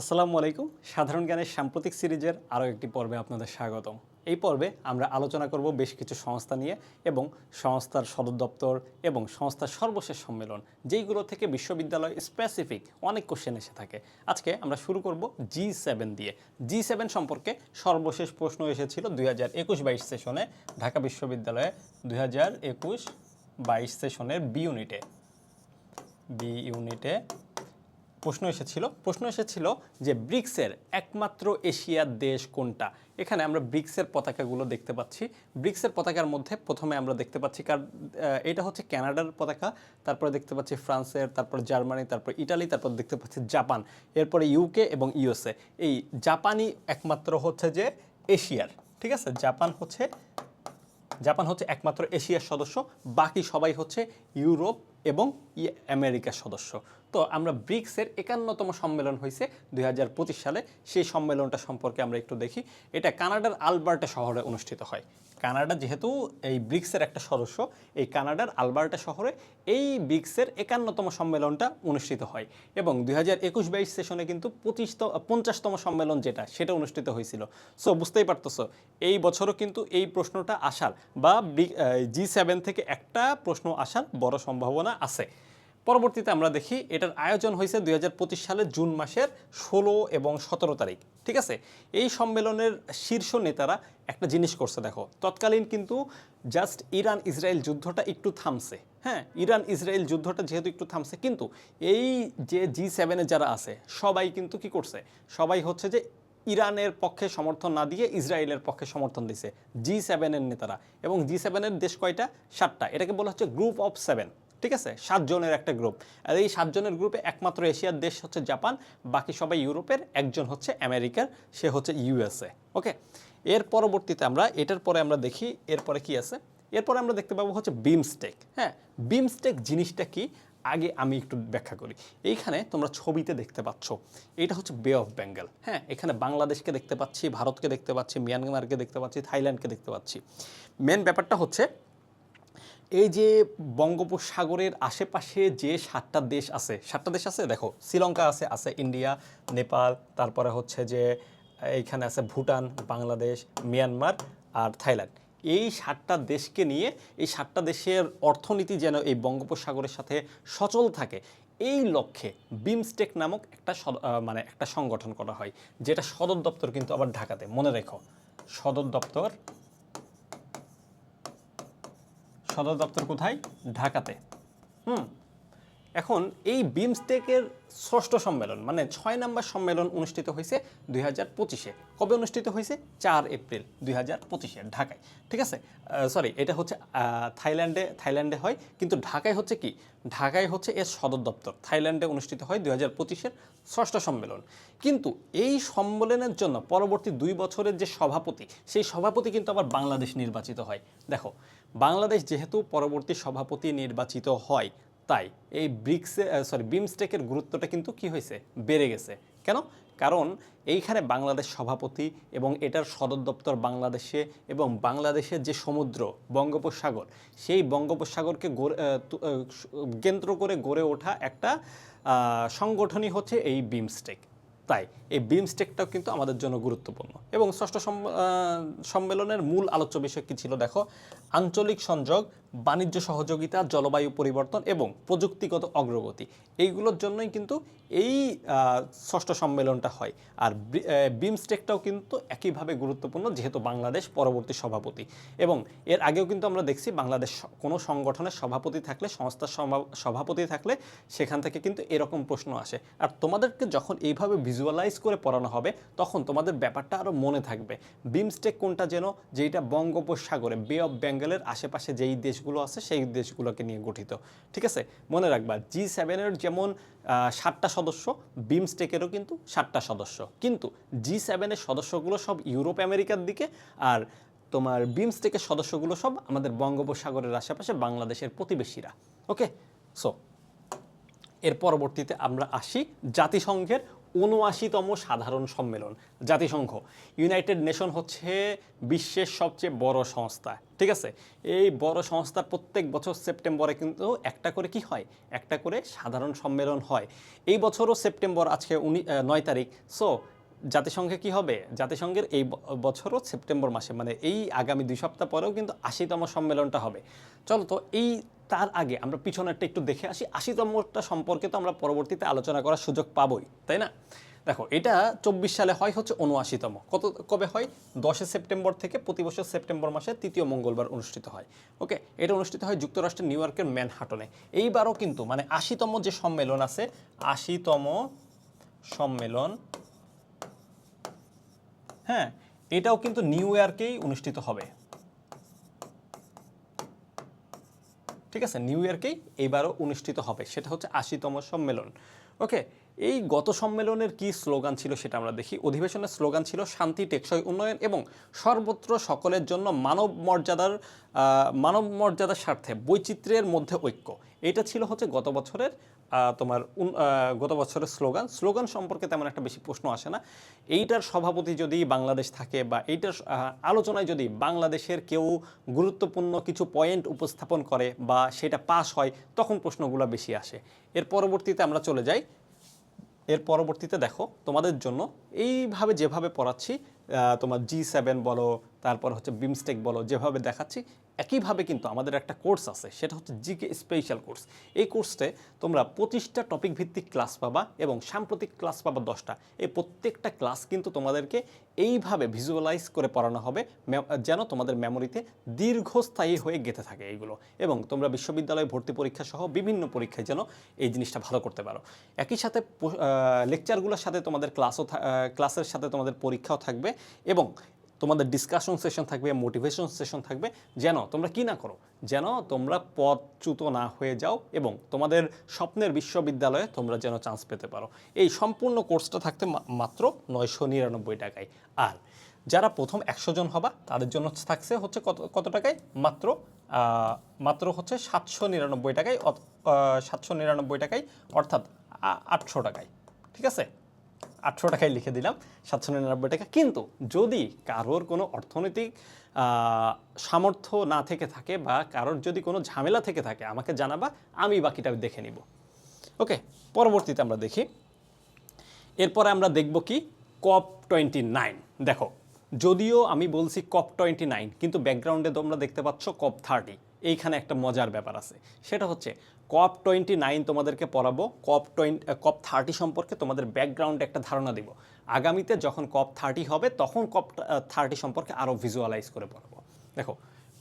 আসসালামু আলাইকুম। সাধারণ জ্ঞানের সাম্প্রতিক সিরিজের আরও একটি পর্বে আপনাদের স্বাগতম। এই পর্বে আমরা আলোচনা করব বেশ কিছু সংস্থা নিয়ে এবং সংস্থার সদর দপ্তর এবং সংস্থার সর্বশেষ সম্মেলন, যেইগুলো থেকে বিশ্ববিদ্যালয় স্পেসিফিক অনেক কোশ্চেন এসে থাকে। আজকে আমরা শুরু করব জি সেভেন দিয়ে। জি সেভেন সম্পর্কে সর্বশেষ প্রশ্ন এসেছিল দুই হাজার একুশ বাইশ সেশনে ঢাকা বিশ্ববিদ্যালয়ে দুই হাজার একুশ বাইশ সেশনের বি ইউনিটে বি ইউনিটে প্রশ্ন এসেছিল। প্রশ্ন এসেছিল যে ব্রিক্সের একমাত্র এশিয়ার দেশ কোনটা? এখানে আমরা ব্রিক্সের পতাকাগুলো দেখতে পাচ্ছি। ব্রিক্সের পতাকার মধ্যে প্রথমে আমরা দেখতে পাচ্ছি কার এটা হচ্ছে কানাডার পতাকা, তারপরে দেখতে পাচ্ছি ফ্রান্সের, তারপর জার্মানি, তারপর ইটালি, তারপর দেখতে পাচ্ছি জাপান, এরপরে ইউকে এবং ইউএসএ এই জাপানি একমাত্র হচ্ছে যে এশিয়ার, ঠিক আছে? জাপান হচ্ছে জাপান হচ্ছে একমাত্র এশিয়ার সদস্য, বাকি সবাই হচ্ছে ইউরোপ এবং ই- আমেরিকার সদস্য। তো আমরা ব্রিক্সের একান্নতম সম্মেলন হয়েছে দুই হাজার পঁচিশ সালে। সেই সম্মেলনটা সম্পর্কে আমরা একটু দেখি। এটা কানাডার আলবার্টা শহরে অনুষ্ঠিত হয়। কানাডা যেহেতু এই ব্রিক্সের একটা সদস্য, এই কানাডার আলবার্টা শহরে এই ব্রিক্সের একান্নতম সম্মেলনটা অনুষ্ঠিত হয়। এবং দুই হাজার একুশ বাইশ সেশনে কিন্তু পঁচিশ পঞ্চাশতম সম্মেলন যেটা, সেটা অনুষ্ঠিত হয়েছিল। সো বুঝতেই পারতেছো, এই বছরও কিন্তু এই প্রশ্নটা আসার বা জি সেভেন থেকে একটা প্রশ্ন আসার বড় সম্ভাবনা আছে। পরবর্তীতে আমরা দেখি এটার আয়োজন হয়েছে দুই সালের জুন মাসের ষোলো এবং সতেরো তারিখ, ঠিক আছে? এই সম্মেলনের শীর্ষ নেতারা একটা জিনিস করছে, দেখো। তৎকালীন কিন্তু জাস্ট ইরান ইসরায়েল যুদ্ধটা একটু থামছে হ্যাঁ? ইরান ইসরায়েল যুদ্ধটা যেহেতু একটু থামছে, কিন্তু এই যে জি সেভেনে যারা আছে, সবাই কিন্তু কি করছে? সবাই হচ্ছে যে ইরানের পক্ষে সমর্থন না দিয়ে ইসরায়েলের পক্ষে সমর্থন দিছে, জি সেভেনের নেতারা। এবং জি সেভেনের দেশ কয়টা? সাতটা। এটাকে বলা হচ্ছে গ্রুপ অফ সেভেন। ঠিক আছে? সাতজনের একটা গ্রুপ আর এই সাতজনের গ্রুপে একমাত্র এশিয়ার দেশ হচ্ছে জাপান, বাকি সবাই ইউরোপের, একজন হচ্ছে আমেরিকার, সে হচ্ছে ইউএসএ ওকে এর পরবর্তীতে আমরা, এটার পরে আমরা দেখি এরপরে কি আছে? এরপরে আমরা দেখতে পাবো হচ্ছে বিমস্টেক হ্যাঁ? বিমস্টেক জিনিসটা কি? আগে আমি একটু ব্যাখ্যা করি। এইখানে তোমরা ছবিতে দেখতে পাচ্ছ, এটা হচ্ছে বে অফ বেঙ্গল হ্যাঁ? এখানে বাংলাদেশকে দেখতে পাচ্ছি, ভারতকে দেখতে পাচ্ছি মিয়ানমারকে দেখতে পাচ্ছি থাইল্যান্ডকে দেখতে পাচ্ছি। মেন ব্যাপারটা হচ্ছে এই যে বঙ্গোপসাগরের আশেপাশে যে সাতটা দেশ আছে, সাতটা দেশ আছে? দেখো, শ্রীলঙ্কা আছে আছে ইন্ডিয়া, নেপাল, তারপরে হচ্ছে যে এইখানে আছে ভুটান, বাংলাদেশ, মিয়ানমার আর থাইল্যান্ড। এই সাতটা দেশকে নিয়ে, এই সাতটা দেশের অর্থনীতি যেন এই বঙ্গোপসাগরের সাথে সচল থাকে, এই লক্ষ্যে বিমস্টেক নামক একটা মানে একটা সংগঠন করা হয়, যেটা সদর দপ্তর কিন্তু আবার ঢাকাতে। মনে রেখো, সদর দপ্তর সদর দপ্তর কোথায়? ঢাকাতে। হুম। এখন এই বিমস্টেকের ষষ্ঠ সম্মেলন মানে ছয় নম্বর সম্মেলন অনুষ্ঠিত হয়েছে দুই হাজার পঁচিশে। কবে অনুষ্ঠিত হয়েছে? চার এপ্রিল দুই হাজার পঁচিশে, ঢাকায়। ঠিক আছে? সরি এটা হচ্ছে থাইল্যান্ডে থাইল্যান্ডে হয়, কিন্তু ঢাকায় হচ্ছে কি? ঢাকায় হচ্ছে এর সদর দপ্তর। থাইল্যান্ডে অনুষ্ঠিত হয় দুই হাজার পঁচিশের ষষ্ঠ সম্মেলন। কিন্তু এই সম্মেলনের জন্য পরবর্তী দুই বছরের যে সভাপতি, সেই সভাপতি কিন্তু আবার বাংলাদেশ নির্বাচিত হয়। দেখো, বাংলাদেশ যেহেতু পরবর্তী সভাপতি নির্বাচিত হয় তাই এই ব্রিক্সে সরি বিমস্টেকের গুরুত্বটা কিন্তু কি হয়েছে? বেড়ে গেছে। কেন? কারণ এইখানে বাংলাদেশ সভাপতি এবং এটার সদর দপ্তর বাংলাদেশে এবং বাংলাদেশের যে সমুদ্র, বঙ্গোপসাগর, সেই বঙ্গোপসাগরকে কেন্দ্র করে গড়ে ওঠা একটা সংগঠনই হচ্ছে এই বিমস্টেক তাই এই বিমস্টেকটাও কিন্তু আমাদের জন্য গুরুত্বপূর্ণ। এবং ষষ্ঠ সম- সম্মেলনের মূল আলোচ্য বিষয় কী ছিল? দেখো, আঞ্চলিক সংযোগ বাণিজ্য সহযোগিতা, জলবায়ু পরিবর্তন এবং প্রযুক্তিগত অগ্রগতি। এইগুলোর জন্যই কিন্তু এই ষষ্ঠ সম্মেলনটা হয়। আর বিমস্টেকটাও কিন্তু একইভাবে গুরুত্বপূর্ণ, যেহেতু বাংলাদেশ পরবর্তী সভাপতি। এবং এর আগেও কিন্তু আমরা দেখছি বাংলাদেশ কোনো সংগঠনের সভাপতি থাকলে, সংস্থার সভা- সভাপতি থাকলে সেখান থেকে কিন্তু এরকম প্রশ্ন আসে। আর তোমাদেরকে যখন এইভাবে ভিজুয়ালাইজ করে পড়ানো হবে, তখন তোমাদের ব্যাপারটা আরও মনে থাকবে। বিমস্টেক কোনটা যেন যেটা বঙ্গোপসাগরে বে অফ বেঙ্গলের আশেপাশে যেই দেশগুলো আছে, সেই দেশগুলোকে নিয়ে গঠিত। ঠিক আছে? মনে রাখবা জি সেভেনের যেমন সাতটা সদস্য বিমস্টেকেরও কিন্তু সাতটা সদস্য। কিন্তু জি সেভেনের সদস্যগুলো সব ইউরোপ, আমেরিকার দিকে, আর তোমার বিমস্টেকের সদস্যগুলো সব আমাদের বঙ্গোপসাগরের আশেপাশে বাংলাদেশের প্রতিবেশীরা। ওকে সো এর পরবর্তীতে আমরা আসি জাতিসংঘের উনআশিতম সাধারণ সম্মেলন, জাতিসংঘ। ইউনাইটেড নেশন হচ্ছে বিশ্বের সবচেয়ে বড় সংস্থা, ঠিক আছে? এই বড় সংস্থার প্রত্যেক বছর সেপ্টেম্বরে কিন্তু একটা করে কি হয়? একটা করে সাধারণ সম্মেলন হয়। এই বছরও সেপ্টেম্বর, আজকে উনি নয় তারিখ। সো জাতিসংঘে কি হবে? জাতিসংঘের এই বছরও সেপ্টেম্বর মাসে মানে এই আগামী দুই সপ্তাহ পরেও কিন্তু আশিতম সম্মেলনটা হবে। চলো তো, এই তার আগে আমরা পিছনেরটা একটু দেখে আসি। আশিতমটা সম্পর্কে তো আমরা পরবর্তীতে আলোচনা করার সুযোগ পাবই, তাই না? দেখো, এটা চব্বিশ সালে হয় হচ্ছে উনআশিতম কত, কবে হয়? দশে সেপ্টেম্বর থেকে প্রতি বছর সেপ্টেম্বর মাসে তৃতীয় মঙ্গলবার অনুষ্ঠিত হয়। ওকে, এটা অনুষ্ঠিত হয় যুক্তরাষ্ট্রের নিউ ইয়র্কের ম্যানহাটনে। এইবারও কিন্তু মানে আশিতম যে সম্মেলন আছে, আশিতম সম্মেলন হ্যাঁ এটাও কিন্তু নিউ ইয়র্কেই অনুষ্ঠিত হবে। ঠিক আছে নিউ ইয়র্কেই এইবারও অনুষ্ঠিত হবে, সেটা হচ্ছে আশিতম সম্মেলন। ওকে এই গত সম্মেলনের কি স্লোগান ছিল সেটা আমরা দেখি। অধিবেশনের স্লোগান ছিল শান্তি, টেকসই উন্নয়ন এবং সর্বত্র সকলের জন্য মানব মর্যাদার মানব মর্যাদার স্বার্থে, বৈচিত্র্যের মধ্যে ঐক্য। এটা ছিল হচ্ছে গত বছরের তোমার গত বছরের স্লোগান। স্লোগান সম্পর্কে তেমন একটা বেশি প্রশ্ন আসে না। এইটার সভাপতি যদি বাংলাদেশ থাকে বা এইটার আলোচনায় যদি বাংলাদেশের কেউ গুরুত্বপূর্ণ কিছু পয়েন্ট উপস্থাপন করে বা সেটা পাস হয়, তখন প্রশ্নগুলো বেশি আসে। এর পরবর্তীতে আমরা চলে যাই। এর পরবর্তীতে দেখো, তোমাদের জন্য এইভাবে যেভাবে পড়াচ্ছি তোমার জি সেভেন বলো, তারপর হচ্ছে বিমস্টেক বলো, যেভাবে দেখাচ্ছি একইভাবে কিন্তু আমাদের একটা কোর্স আছে, সেটা হচ্ছে জিকে স্পেশাল কোর্স। এই কোর্সে তোমরা পঁচিশটা টপিক ভিত্তিক ক্লাস পাবা এবং সাম্প্রতিক ক্লাস পাবা দশটা। এই প্রত্যেকটা ক্লাস কিন্তু তোমাদেরকে এইভাবে ভিজুয়ালাইজ করে পড়ানো হবে যেন তোমাদের মেমোরিতে দীর্ঘস্থায়ী হয়ে গেঁথে থাকে এইগুলো। এবং তোমরা বিশ্ববিদ্যালয়ে ভর্তি পরীক্ষা সহ বিভিন্ন পরীক্ষায় যেন এই জিনিসটা ভালো করতে পারো। একই সাথে লেকচারগুলোর সাথে তোমাদের ক্লাসও ক্লাসের সাথে তোমাদের পরীক্ষাও থাকবে এবং তোমাদের ডিসকাশন সেশন থাকবে মোটিভেশন সেশন থাকবে, যেন তোমরা কি না করো, যেন তোমরা পদচ্যুত না হয়ে যাও এবং তোমাদের স্বপ্নের বিশ্ববিদ্যালয়ে তোমরা যেন চান্স পেতে পারো। এই সম্পূর্ণ কোর্সটা থাকতে মাত্র নয়শো নিরানব্বই টাকায়। আর যারা প্রথম একশো জন হবা, তাদের জন্য থাকছে হচ্ছে কত কত টাকায়? মাত্র মাত্র হচ্ছে সাতশো নিরানব্বই টাকায় সাতশো নিরানব্বই টাকায়, অর্থাৎ আটশো টাকায়। ঠিক আছে? আটশো টাকায় লিখে দিলাম, সাতশো নিরানব্বই টাকা। কিন্তু যদি কারোর কোনো অর্থনৈতিক সামর্থ্য না থেকে থাকে বা কারোর যদি কোনো ঝামেলা থেকে থাকে, আমাকে জানাবা, আমি বাকিটা দেখে নিব। ওকে, পরবর্তীতে আমরা দেখি। এরপরে আমরা দেখব কি? COP twenty nine. দেখো, যদিও আমি বলছি কপ টোয়েন্টি নাইন, কিন্তু ব্যাকগ্রাউন্ডে তোমরা দেখতে পাচ্ছ কপ থার্টি। এইখানে একটা মজার ব্যাপার আছে। সেটা হচ্ছে কপ টোয়েন্টি নাইন তোমাদেরকে পড়াবো। কপ টোয়েন্টি কপ থার্টি সম্পর্কে তোমাদের ব্যাকগ্রাউন্ডে একটা ধারণা দিব। আগামীতে যখন কপ থার্টি হবে, তখন কপ থার্টি সম্পর্কে আরও ভিজুয়ালাইজ করে পড়াবো। দেখো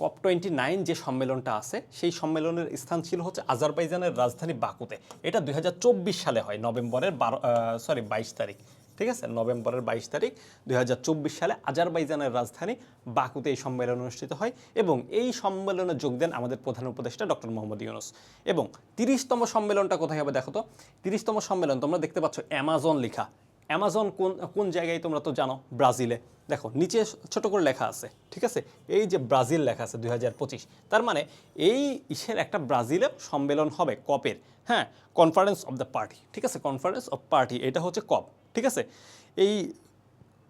কপ টোয়েন্টি নাইন যে সম্মেলনটা আছে, সেই সম্মেলনের স্থান ছিল হচ্ছে আজারবাইজানের রাজধানী বাকুতে। এটা দু হাজার চব্বিশ সালে হয়, নভেম্বরের বারো সরি বাইশ তারিখ। ঠিক আছে? নভেম্বরের বাইশ তারিখ দুই হাজার চব্বিশ সালে আজারবাইজানের রাজধানী বাকুতে এই সম্মেলন অনুষ্ঠিত হয় এবং এই সম্মেলনে যোগ দেন আমাদের প্রধান উপদেষ্টা ডক্টর মোহাম্মদ ইউনুস। এবং তিরিশতম সম্মেলনটা কোথায় হবে দেখো তো? তিরিশতম সম্মেলন তোমরা দেখতে পাচ্ছ অ্যামাজন লেখা। অ্যামাজন কোন কোন জায়গায় তোমরা তো জানো? ব্রাজিলে। দেখো, নিচে ছোট করে লেখা আছে, ঠিক আছে? এই যে ব্রাজিল লেখা আছে দুই হাজার পঁচিশ। তার মানে এই ইসের একটা ব্রাজিলে সম্মেলন হবে কপের হ্যাঁ? কনফারেন্স অফ দ্য পার্টি ঠিক আছে? কনফারেন্স অফ পার্টি এটা হচ্ছে কপ। ঠিক আছে? এই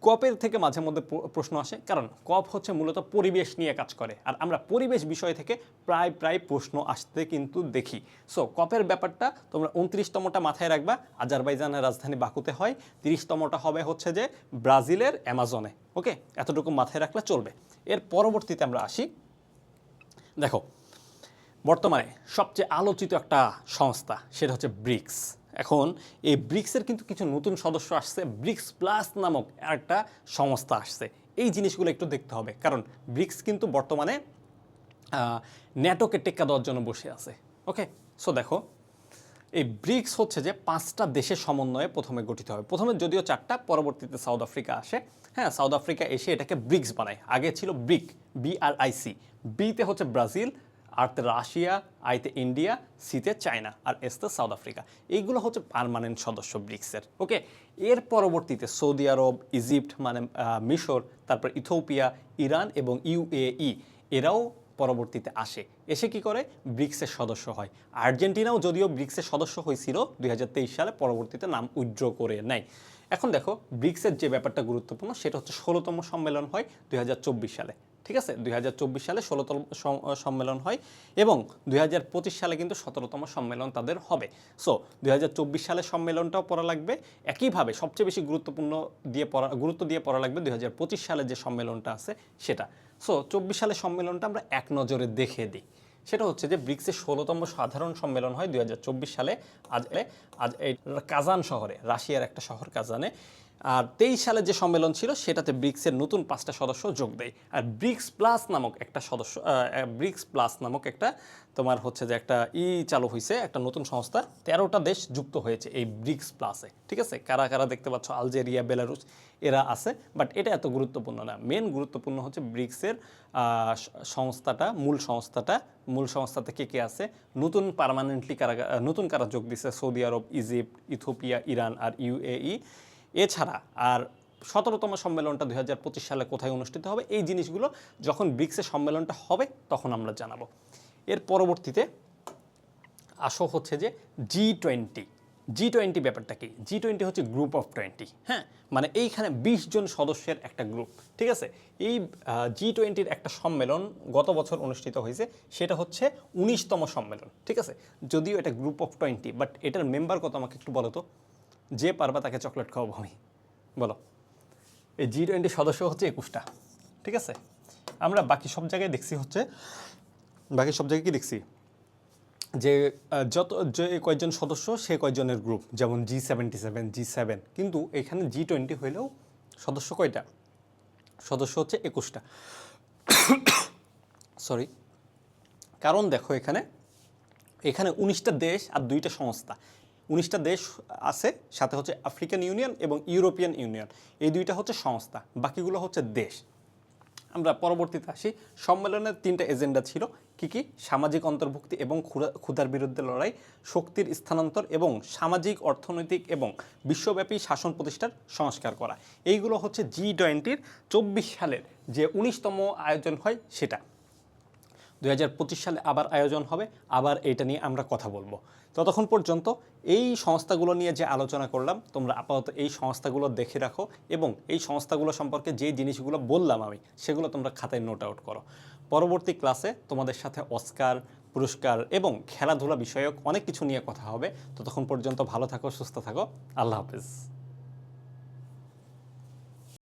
কপের থেকে মাঝে মধ্যে প্রশ্ন আসে, কারণ কপ হচ্ছে মূলত পরিবেশ নিয়ে কাজ করে, আর আমরা পরিবেশ বিষয় থেকে প্রায় প্রায় প্রশ্ন আসতে কিন্তু দেখি। সো কপের ব্যাপারটা তোমরা উনত্রিশতমটা মাথায় রাখবা। আজারবাইজানের রাজধানী বাকুতে হয়। তিরিশতমটা হবে হচ্ছে যে ব্রাজিলের অ্যামাজনে, ওকে? এতটুকু মাথায় রাখলে চলবে। এর পরবর্তীতে আমরা আসি। দেখো, বর্তমানে সবচেয়ে আলোচিত একটা সংস্থা, সেটা হচ্ছে ব্রিক্স। এখন এই ব্রিক্সের কিন্তু কিছু নতুন সদস্য আসছে। ব্রিক্স প্লাস নামক একটা সংস্থা আসছে। এই জিনিসগুলো একটু দেখতে হবে। কারণ ব্রিক্স কিন্তু বর্তমানে ন্যাটোকে টেক্কা দেওয়ার জন্য বসে আছে। ওকে? সো দেখো, এই ব্রিক্স হচ্ছে যে পাঁচটা দেশের সমন্বয়ে প্রথমে গঠিত হবে। প্রথমে যদিও চারটা, পরবর্তীতে সাউথ আফ্রিকা আসে। হ্যাঁ সাউথ আফ্রিকা এসে এটাকে ব্রিক্স বানায়। আগে ছিল ব্রিক বি আর আইসি বিতে হচ্ছে ব্রাজিল আরতে রাশিয়া আইতে ইন্ডিয়া, সিতে চায়না আর এসতে সাউথ আফ্রিকা। এইগুলো হচ্ছে পারমানেন্ট সদস্য ব্রিক্সের, ওকে? এর পরবর্তীতে সৌদি আরব, ইজিপ্ট মানে মিশর, তারপর ইথোপিয়া ইরান এবং ইউএই, এরাও পরবর্তীতে আসে। এসে কি করে? ব্রিক্সের সদস্য হয়। আর্জেন্টিনাও যদিও ব্রিক্সের সদস্য হয়েছিল, দুই হাজার তেইশ সালে পরবর্তীতে নাম উইথড্র করে নেয়। এখন দেখো, ব্রিক্সের যে ব্যাপারটা গুরুত্বপূর্ণ, সেটা হচ্ছে ষোলোতম সম্মেলন হয় দুই হাজার চব্বিশ সালে। ঠিক আছে? দুই হাজার চব্বিশ সালে ষোলোতম সম্মেলন হয় এবং দুই হাজার পঁচিশ সালে কিন্তু সতেরোতম সম্মেলন তাদের হবে। সো দুই সালের সম্মেলনটাও পড়া লাগবে। একইভাবে সবচেয়ে বেশি গুরুত্বপূর্ণ দিয়ে পড়া গুরুত্ব দিয়ে পড়া লাগবে দুই হাজার পঁচিশ সালে যে সম্মেলনটা আছে সেটা। সো চব্বিশ সালের সম্মেলনটা আমরা এক নজরে দেখে দিই। সেটা হচ্ছে যে ব্রিক্সের ষোলোতম সাধারণ সম্মেলন হয় দুই হাজার চব্বিশ সালে। আজ আজ এই কাজান শহরে, রাশিয়ার একটা শহর কাজানে। আর তেইশ সালে যে সম্মেলন ছিল, সেটাতে ব্রিক্সের নতুন পাঁচটা সদস্য যোগ দেয়। আর ব্রিক্স প্লাস নামক একটা সদস্য ব্রিক্স প্লাস নামক একটা তোমার হচ্ছে যে একটা ই চালু হয়েছে একটা নতুন সংস্থা। তেরোটা দেশ যুক্ত হয়েছে এই ব্রিক্স প্লাসে, ঠিক আছে? কারা কারা দেখতে পাচ্ছ? আলজেরিয়া বেলারুস এরা আছে বাট এটা এত গুরুত্বপূর্ণ না। মেন গুরুত্বপূর্ণ হচ্ছে ব্রিক্সের সংস্থাটা, মূল সংস্থাটা, মূল সংস্থাতে কে কে আছে? নতুন পার্মানেন্টলি কারা, নতুন কারা যোগ দিছে? Saudi Arabia, Egypt Ethiopia Iran আর ইউএই এছাড়া আর সতেরোতম সম্মেলনটা দু হাজার পঁচিশ সালে কোথায় অনুষ্ঠিত হবে, এই জিনিসগুলো যখন ব্রিক্সের সম্মেলনটা হবে তখন আমরা জানাব। এর পরবর্তীতে আসো হচ্ছে যে জি টোয়েন্টি। জি টোয়েন্টি ব্যাপারটা কি? জি টোয়েন্টি হচ্ছে গ্রুপ অফ টোয়েন্টি। হ্যাঁ মানে এইখানে বিশ জন সদস্যের একটা গ্রুপ, ঠিক আছে? এই জি টোয়েন্টির একটা সম্মেলন গত বছর অনুষ্ঠিত হয়েছে, সেটা হচ্ছে উনিশতম সম্মেলন, ঠিক আছে? যদিও এটা গ্রুপ অফ টোয়েন্টি, বাট এটার মেম্বার কত আমাকে একটু বলো তো? যে পারবা তাকে চকলেট খাওয়াবো আমি। বলো। এই জি টোয়েন্টি সদস্য হচ্ছে একুশটা, ঠিক আছে? আমরা বাকি সব জায়গায় দেখছি হচ্ছে, বাকি সব জায়গায় কি দেখছি? যে যত, যে কয়েকজন সদস্য, সে কয়েকজনের গ্রুপ যেমন G seventy seven G seven কিন্তু এখানে জি টোয়েন্টি হইলেও সদস্য কয়টা? সদস্য হচ্ছে একুশটা। সরি কারণ দেখো এখানে এখানে উনিশটা দেশ আর দুইটা সংস্থা। উনিশটা দেশ আছে, সাথে হচ্ছে আফ্রিকান ইউনিয়ন এবং ইউরোপিয়ান ইউনিয়ন। এই দুইটা হচ্ছে সংস্থা, বাকিগুলো হচ্ছে দেশ। আমরা পরবর্তীতে আসি। সম্মেলনের তিনটা এজেন্ডা ছিল, কি কি? সামাজিক অন্তর্ভুক্তি এবং ক্ষুধা- ক্ষুধার বিরুদ্ধে লড়াই, শক্তির স্থানান্তর এবং সামাজিক, অর্থনৈতিক এবং বিশ্বব্যাপী শাসন প্রতিষ্ঠার সংস্কার করা। এইগুলো হচ্ছে জি টোয়েন্টির চব্বিশ সালের যে উনিশতম আয়োজন হয়, সেটা। দু হাজার পঁচিশ সালে আবার আয়োজন হবে, আবার এটা নিয়ে আমরা কথা বলব। ততক্ষণ পর্যন্ত এই সংস্থাগুলো নিয়ে যে আলোচনা করলাম, তোমরা আপাতত এই সংস্থাগুলো দেখে রাখো এবং এই সংস্থাগুলো সম্পর্কে যে জিনিসগুলো বললাম আমি, সেগুলো তোমরা খাতায় নোট আউট করো। পরবর্তী ক্লাসে তোমাদের সাথে অস্কার, পুরস্কার এবং খেলাধুলা বিষয়ক অনেক কিছু নিয়ে কথা হবে। ততক্ষণ পর্যন্ত ভালো থাকো, সুস্থ থাকো। আল্লাহ হাফিজ।